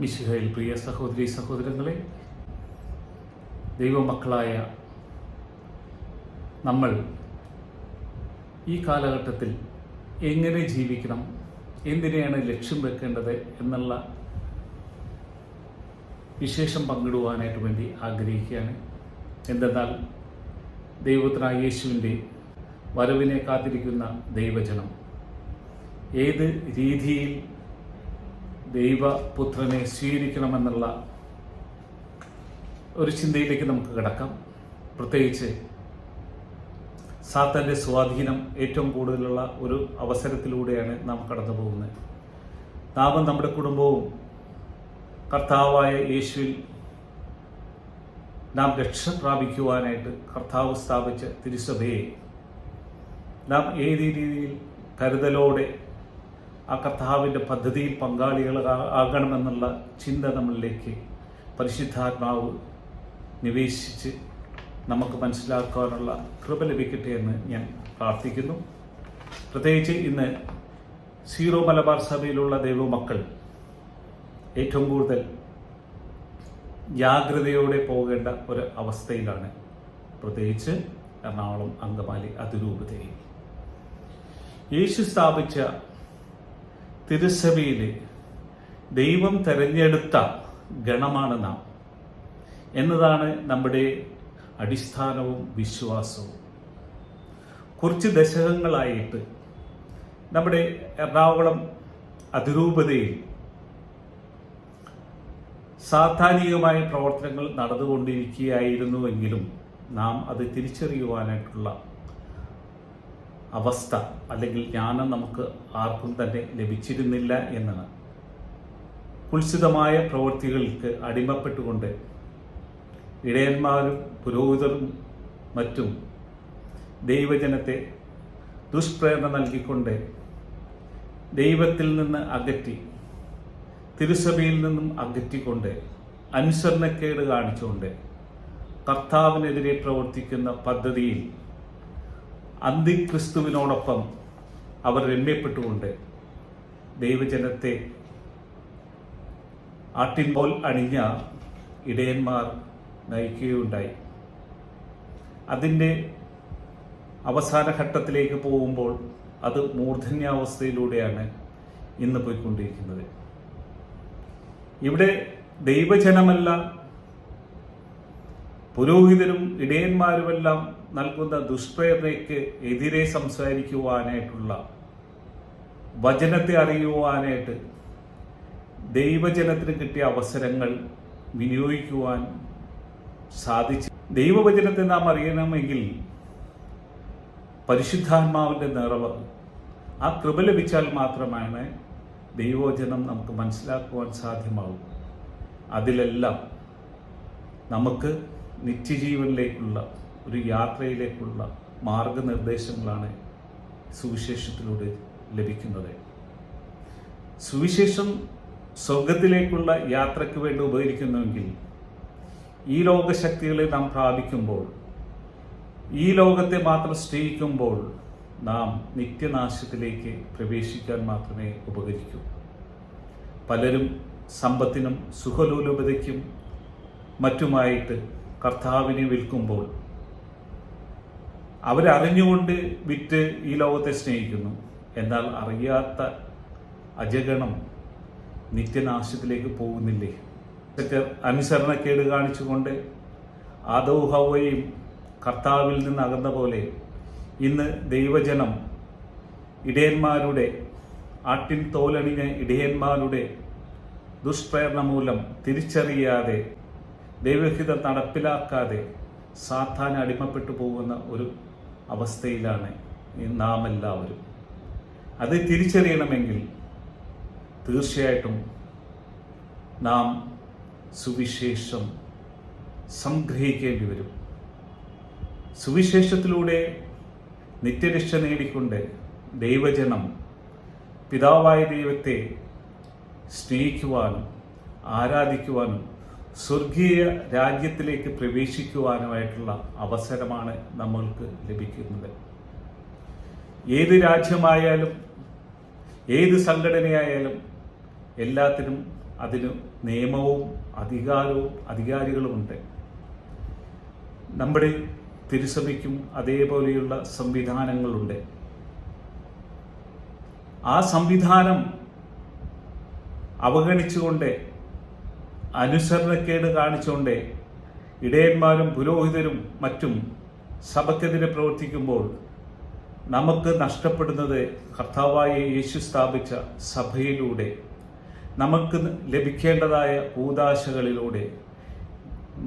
മിശിഹയിൽ പ്രിയ സഹോദരി സഹോദരങ്ങളെ ദൈവമക്കളായ നമ്മൾ ഈ കാലഘട്ടത്തിൽ എങ്ങനെ ജീവിക്കണം എന്തിനെയാണ് ലക്ഷ്യം വെക്കേണ്ടത് എന്നുള്ള വിശേഷം പങ്കിടുവാനായിട്ട് വേണ്ടി ആഗ്രഹിക്കുകയാണ്. എന്തെന്നാൽ ദൈവത്തിനായ യേശുവിന്റെ വരവിനെ കാത്തിരിക്കുന്ന ദൈവജനം ഏത് രീതിയിൽ ദൈവപുത്രനെ സ്വീകരിക്കണമെന്നുള്ള ഒരു ചിന്തയിലേക്ക് നമുക്ക് കിടക്കാം. പ്രത്യേകിച്ച് സാത്തന്റെ സ്വാധീനം ഏറ്റവും കൂടുതലുള്ള ഒരു അവസരത്തിലൂടെയാണ് നാം കടന്നു പോകുന്നത് നാമും നമ്മുടെ കുടുംബവും കർത്താവായ യേശുവിൽ നാം രക്ഷ പ്രാപിക്കുവാനായിട്ട് കർത്താവ് സ്ഥാപിച്ച തിരുസഭയെ നാം ഏത് രീതിയിൽ കരുതലോടെ ആ കർത്താവിന്റെ പദ്ധതിയിൽ പങ്കാളികൾ ആകണമെന്നുള്ള ചിന്ത നമ്മളിലേക്ക് പരിശുദ്ധാത്മാവ് നിവേശിച്ച് നമുക്ക് മനസ്സിലാക്കാനുള്ള കൃപ ലഭിക്കട്ടെ എന്ന് ഞാൻ പ്രാർത്ഥിക്കുന്നു. പ്രത്യേകിച്ച് ഇന്ന് സീറോ മലബാർ സഭയിലുള്ള ദൈവമക്കൾ ഏറ്റവും കൂടുതൽ ജാഗ്രതയോടെ പോകേണ്ട ഒരു അവസ്ഥയിലാണ്. പ്രത്യേകിച്ച് എറണാകുളം അങ്കമാലി അതിരൂപതയിൽ. യേശു സ്ഥാപിച്ച തിരുസഭയിൽ ദൈവം തെരഞ്ഞെടുത്ത ഗണമാണ് നാം. എന്നതാണ് നമ്മുടെ അടിസ്ഥാനവും വിശ്വാസവും. കുറച്ച് ദശകങ്ങളായിട്ട് നമ്മുടെ എറണാകുളം അതിരൂപതയിൽ സാധാനികമായ പ്രവർത്തനങ്ങൾ നടന്നുകൊണ്ടിരിക്കുകയായിരുന്നുവെങ്കിലും നാം അത് തിരിച്ചറിയുവാനായിട്ടുള്ള അവസ്ഥ അല്ലെങ്കിൽ ജ്ഞാനം നമുക്ക് ആർക്കും തന്നെ ലഭിച്ചിരുന്നില്ല എന്നാണ്. കുൽസിതമായ പ്രവൃത്തികൾക്ക് അടിമപ്പെട്ടുകൊണ്ട് ഇടയന്മാരും പുരോഹിതരും മറ്റും ദൈവജനത്തെ ദുഷ്പ്രേരണ നൽകിക്കൊണ്ട് ദൈവത്തിൽ നിന്ന് അകറ്റി തിരുസഭയിൽ നിന്നും അകറ്റിക്കൊണ്ട് അനുസരണക്കേട് കാണിച്ചുകൊണ്ട് കർത്താവിനെതിരെ പ്രവർത്തിക്കുന്ന പദ്ധതിയിൽ അന്തിക്രിസ്തുവിനോടൊപ്പം അവർ രമ്യപ്പെട്ടുകൊണ്ട് ദൈവജനത്തെ ആട്ടിൻപോൽ അണിഞ്ഞ ഇടയന്മാർ നയിക്കുകയുണ്ടായി. അതിന്റെ അവസാന ഘട്ടത്തിലേക്ക് പോകുമ്പോൾ അത് മൂർധന്യാവസ്ഥയിലൂടെയാണ് ഇന്ന് പോയിക്കൊണ്ടിരിക്കുന്നത്. ഇവിടെ ദൈവജനമല്ല പുരോഹിതരും ഇടയന്മാരുമെല്ലാം നൽകുന്ന ദുഷ്പ്രേരണയ്ക്ക് എതിരെ സംസാരിക്കുവാനായിട്ടുള്ള വചനത്തെ അറിയുവാനായിട്ട് ദൈവജനത്തിന് കിട്ടിയ അവസരങ്ങൾ വിനിയോഗിക്കുവാൻ സാധിച്ചു. ദൈവവചനത്തെ നാം അറിയണമെങ്കിൽ പരിശുദ്ധാത്മാവിന്റെ നിറവ് ആ കൃപ ലഭിച്ചാൽ മാത്രമാണ് ദൈവവചനം നമുക്ക് മനസ്സിലാക്കുവാൻ സാധ്യമാകും അതിലെല്ലാം നമുക്ക് നിത്യജീവനിലേക്കുള്ള ഒരു യാത്രയിലേക്കുള്ള മാർഗനിർദ്ദേശങ്ങളാണ് സുവിശേഷത്തിലൂടെ ലഭിക്കുന്നത്. സുവിശേഷം സ്വർഗത്തിലേക്കുള്ള യാത്രയ്ക്ക് വേണ്ടി ഉപകരിക്കുന്നുവെങ്കിൽ ഈ ലോകശക്തികളെ നാം പ്രാപിക്കുമ്പോൾ ഈ ലോകത്തെ മാത്രം സ്നേഹിക്കുമ്പോൾ നാം നിത്യനാശത്തിലേക്ക് പ്രവേശിക്കാൻ മാത്രമേ ഉപകരിക്കൂ. പലരും സമ്പത്തിനും സുഖലോലുപതയ്ക്കും മറ്റുമായിട്ട് കർത്താവിനെ വിൽക്കുമ്പോൾ അവരറിഞ്ഞുകൊണ്ട് വിറ്റ് ഈ ലോകത്തെ സ്നേഹിക്കുന്നു. എന്നാൽ അറിയാത്ത അജഗണം നിത്യനാശത്തിലേക്ക് പോകുന്നില്ലേ? അനുസരണക്കേട് കാണിച്ചുകൊണ്ട് ആദവും ഹവയും കർത്താവിൽ നിന്ന് അകന്ന പോലെ ഇന്ന് ദൈവജനം ഇടയന്മാരുടെ ആട്ടിൻ തോലണിഞ്ഞ ഇടയന്മാരുടെ ദുഷ്പ്രേരണ മൂലം തിരിച്ചറിയാതെ ദൈവഹിതം നടപ്പിലാക്കാതെ സാത്താൻ അടിമപ്പെട്ടു പോകുന്ന ഒരു അവസ്ഥയിലാണ് നാം എല്ലാവരും അത് തിരിച്ചറിയണമെങ്കിൽ തീർച്ചയായിട്ടും നാം സുവിശേഷം സംഗ്രഹിക്കേണ്ടി വരും. സുവിശേഷത്തിലൂടെ നിത്യരക്ഷ നേടിക്കൊണ്ട് ദൈവജനം പിതാവായ ദൈവത്തെ സ്നേഹിക്കുവാനും ആരാധിക്കുവാനും സ്വർഗീയ രാജ്യത്തിലേക്ക് പ്രവേശിക്കുവാനുമായിട്ടുള്ള അവസരമാണ് നമ്മൾക്ക് ലഭിക്കുന്നത്. ഏത് രാജ്യമായാലും ഏത് സംഘടനയായാലും എല്ലാത്തിനും അതിന് നിയമവും അധികാരവും അധികാരികളുമുണ്ട്. നമ്മുടെ തിരുസഭയ്ക്കും അതേപോലെയുള്ള സംവിധാനങ്ങളുണ്ട്. ആ സംവിധാനം അവഗണിച്ചുകൊണ്ട് അനുസരണക്കേട് കാണിച്ചുകൊണ്ടേ ഇടയന്മാരും പുരോഹിതരും മറ്റും സഭയ്ക്കെതിരെ പ്രവർത്തിക്കുമ്പോൾ നമുക്ക് നഷ്ടപ്പെടുന്നത് കർത്താവായ യേശു സ്ഥാപിച്ച സഭയിലൂടെ നമുക്ക് ലഭിക്കേണ്ടതായ കൂതാശകളിലൂടെ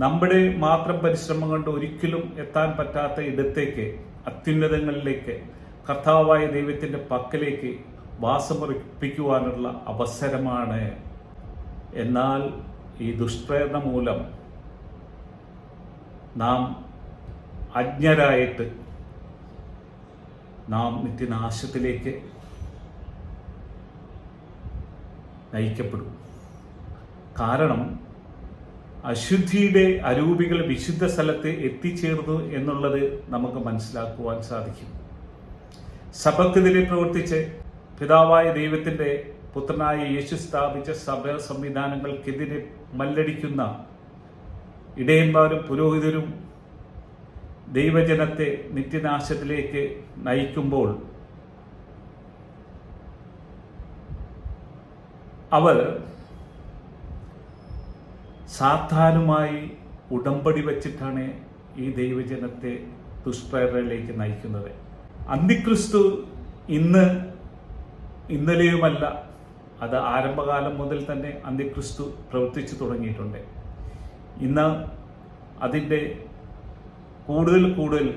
നമ്മുടെ മാത്രം പരിശ്രമം കൊണ്ട് ഒരിക്കലും എത്താൻ പറ്റാത്ത ഇടത്തേക്ക് അത്യുന്നതങ്ങളിലേക്ക് കർത്താവായ ദൈവത്തിന്റെ പക്കലേക്ക് വാസമുറപ്പിക്കുവാനുള്ള അവസരമാണ്. എന്നാൽ ഈ ദുഷ്പ്രേരണ മൂലം നാം അജ്ഞരായിട്ട് നാം നിത്യനാശത്തിലേക്ക് നയിക്കപ്പെടും. കാരണം അശുദ്ധിയുടെ അരൂപികൾ വിശുദ്ധ സ്ഥലത്ത് എത്തിച്ചേർന്നു എന്നുള്ളത് നമുക്ക് മനസ്സിലാക്കുവാൻ സാധിക്കും. സഭക്കെതിരെ പ്രവർത്തിച്ച് പിതാവായ ദൈവത്തിന്റെ പുത്രനായ യേശു സ്ഥാപിച്ച സഭ സംവിധാനങ്ങൾക്കെതിരെ മല്ലടിക്കുന്ന ഇടയന്മാരും പുരോഹിതരും ദൈവജനത്തെ നിത്യനാശത്തിലേക്ക് നയിക്കുമ്പോൾ അവർ സാത്താനുമായി ഉടമ്പടി വച്ചിട്ടാണ് ഈ ദൈവജനത്തെ ദുഷ്പ്രേരണയിലേക്ക് നയിക്കുന്നത്. അന്തിക്രിസ്തു ഇന്ന് ഇന്നലെയുമല്ല അത് ആരംഭകാലം മുതൽ തന്നെ അന്ത്യക്രിസ്തു പ്രവർത്തിച്ചു തുടങ്ങിയിട്ടുണ്ട്. ഇന്ന് അതിന്റെ കൂടുതൽ കൂടുതൽ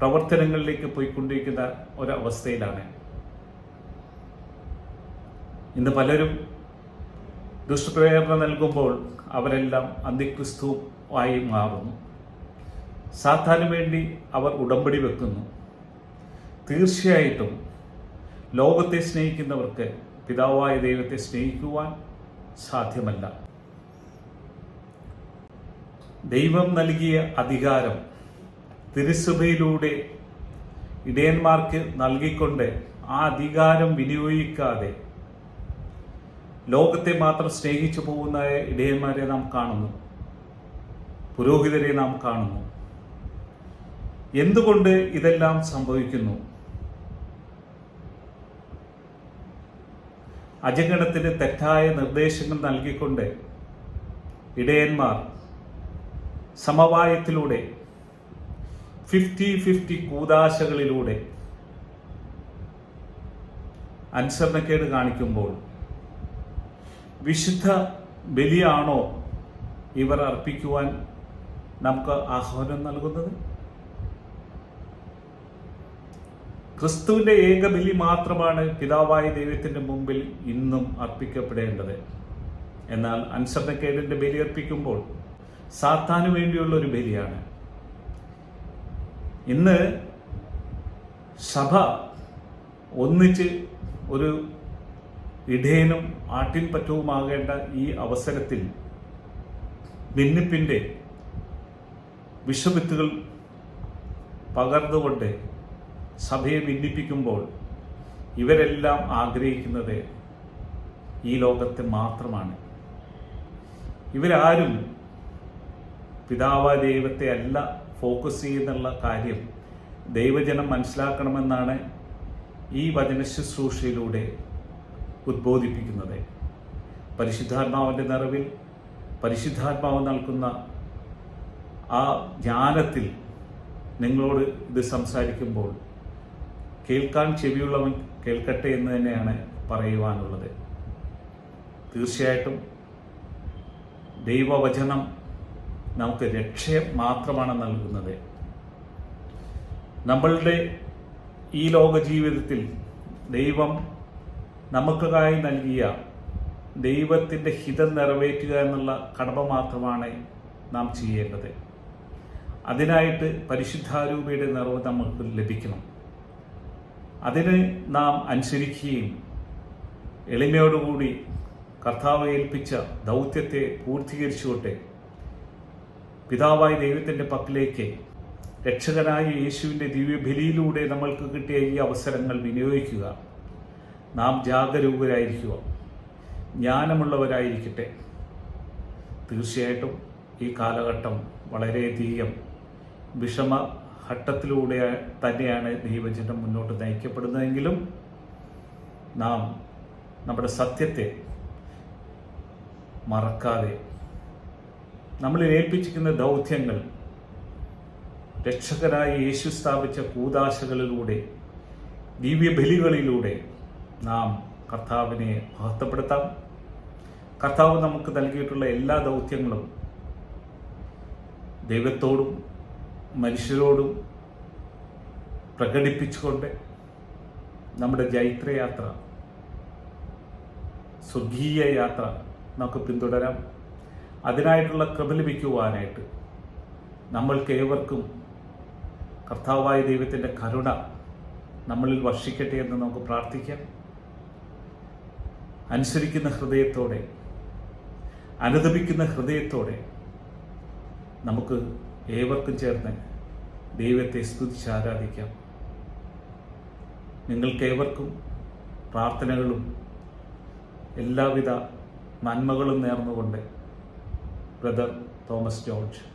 പ്രവർത്തനങ്ങളിലേക്ക് പോയിക്കൊണ്ടിരിക്കുന്ന ഒരവസ്ഥയിലാണ്. ഇന്ന് പലരും ദുഷ്പ്രേരണ നൽകുമ്പോൾ അവരെല്ലാം അന്തിക്രിസ്തുവായി മാറുന്നു. സാധാരണ വേണ്ടി അവർ ഉടമ്പടി വെക്കുന്നു. തീർച്ചയായിട്ടും ലോകത്തെ സ്നേഹിക്കുന്നവർക്ക് പിതാവായ ദൈവത്തെ സ്നേഹിക്കുവാൻ സാധ്യമല്ല. ദൈവം നൽകിയ അധികാരം തിരുസഭയിലൂടെ ഇടയന്മാർക്ക് നൽകിക്കൊണ്ട് ആ അധികാരം വിനിയോഗിക്കാതെ ലോകത്തെ മാത്രം സ്നേഹിച്ചു പോകുന്ന ഇടയന്മാരെ നാം കാണുന്നു. പുരോഹിതരെ നാം കാണുന്നു. എന്തുകൊണ്ട് ഇതെല്ലാം സംഭവിക്കുന്നു? അജഗണത്തിന് തെറ്റായ നിർദ്ദേശങ്ങൾ നൽകിക്കൊണ്ട് ഇടയന്മാർ സമവായത്തിലൂടെ ഫിഫ്റ്റി ഫിഫ്റ്റി കൂതാശകളിലൂടെ അനുസരണക്കേട് കാണിക്കുമ്പോൾ വിശുദ്ധ ബലിയാണോ ഇവർ അർപ്പിക്കുവാൻ നമുക്ക് ആഹ്വാനം നൽകുന്നത്? ക്രിസ്തുവിന്റെ ഏക ബലി മാത്രമാണ് പിതാവായ ദൈവത്തിന്റെ മുമ്പിൽ ഇന്നും അർപ്പിക്കപ്പെടേണ്ടത്. എന്നാൽ അനുസരണക്കേടിന്റെ ബലി അർപ്പിക്കുമ്പോൾ സാത്താനു വേണ്ടിയുള്ള ഒരു ബലിയാണ്. ഇന്ന് സഭ ഒന്നിച്ച് ഒരു ഇടയനും ആട്ടിൻപറ്റവുമാകേണ്ട ഈ അവസരത്തിൽ ഭിന്നിപ്പിന്റെ വിഷവിത്തുകൾ പകർന്നുകൊണ്ട് സഭയെ ഭിന്നിപ്പിക്കുമ്പോൾ ഇവരെല്ലാം ആഗ്രഹിക്കുന്നത് ഈ ലോകത്തെ മാത്രമാണ്. ഇവരാരും പിതാവ ദൈവത്തെ അല്ല ഫോക്കസ് ചെയ്യുന്നുള്ള കാര്യം ദൈവജനം മനസ്സിലാക്കണമെന്നാണ് ഈ വചന ശുശ്രൂഷയിലൂടെ ഉദ്ബോധിപ്പിക്കുന്നത്. പരിശുദ്ധാത്മാവിന്റെ നിറവിൽ പരിശുദ്ധാത്മാവ് നൽകുന്ന ആ ജ്ഞാനത്തിൽ നിങ്ങളോട് ഇത് സംസാരിക്കുമ്പോൾ കേൾക്കാൻ ചെവിയുള്ളവൻ കേൾക്കട്ടെ എന്ന് തന്നെയാണ് പറയുവാനുള്ളത്. തീർച്ചയായിട്ടും ദൈവവചനം നമുക്ക് രക്ഷ മാത്രമാണ് നൽകുന്നത്. നമ്മളുടെ ഈ ലോക ജീവിതത്തിൽ ദൈവം നമുക്കായി നൽകിയ ദൈവത്തിന്റെ ഹിതം നിറവേറ്റുക എന്നുള്ള കടമ മാത്രമാണ് നാം ചെയ്യേണ്ടത്. അതിനായിട്ട് പരിശുദ്ധാരൂപയുടെ നിറവ് നമുക്ക് ലഭിക്കണം. അതിന് നാം അനുസരിക്കുകയും എളിമയോടുകൂടി കർത്താവ് ഏൽപ്പിച്ച ദൗത്യത്തെ പൂർത്തീകരിച്ചുകൊട്ടെ പിതാവായ ദൈവത്തിന്റെ പക്കലേക്ക് രക്ഷകനായ യേശുവിന്റെ ദിവ്യബലിയിലൂടെ നമ്മൾക്ക് കിട്ടിയ ഈ അവസരങ്ങൾ വിനിയോഗിക്കുക. നാം ജാഗരൂകരായിരിക്കുക. ജ്ഞാനമുള്ളവരായിരിക്കട്ടെ. തീർച്ചയായിട്ടും ഈ കാലഘട്ടം വളരെയധികം വിഷമഘട്ടത്തിലൂടെ തന്നെയാണ് ദൈവജനം മുന്നോട്ട് നയിക്കപ്പെടുന്നതെങ്കിലും നാം നമ്മുടെ സത്യത്തെ മറക്കാതെ നമ്മൾ ഏൽപ്പിച്ചിരിക്കുന്ന ദൗത്യങ്ങൾ രക്ഷകനായ യേശു സ്ഥാപിച്ച കൂതാശകളിലൂടെ ദിവ്യബലികളിലൂടെ നാം കർത്താവിനെ മഹത്വപ്പെടുത്താം. കർത്താവ് നമുക്ക് നൽകിയിട്ടുള്ള എല്ലാ ദൗത്യങ്ങളും ദൈവത്തോടും മനുഷ്യരോടും പ്രകടിപ്പിച്ചുകൊണ്ട് നമ്മുടെ ജൈത്രയാത്ര സ്വർഗീയ യാത്ര നമുക്ക് പിന്തുടരാം. അതിനായിട്ടുള്ള കൃപ ലഭിക്കുവാനായിട്ട് നമ്മൾക്ക് ഏവർക്കും കർത്താവായ ദൈവത്തിന്റെ കരുണ നമ്മളിൽ വർഷിക്കട്ടെ എന്ന് നമുക്ക് പ്രാർത്ഥിക്കാം. അനുസരിക്കുന്ന ഹൃദയത്തോടെ അനുദപിക്കുന്ന ഹൃദയത്തോടെ നമുക്ക് ഏവർക്കും ചേർന്ന് ദൈവത്തെ സ്തുതിച്ച് ആരാധിക്കാം. നിങ്ങൾക്കേവർക്കും പ്രാർത്ഥനകളും എല്ലാവിധ നന്മകളും നേർന്നുകൊണ്ട് ബ്രദർ തോമസ് ജോർജ്.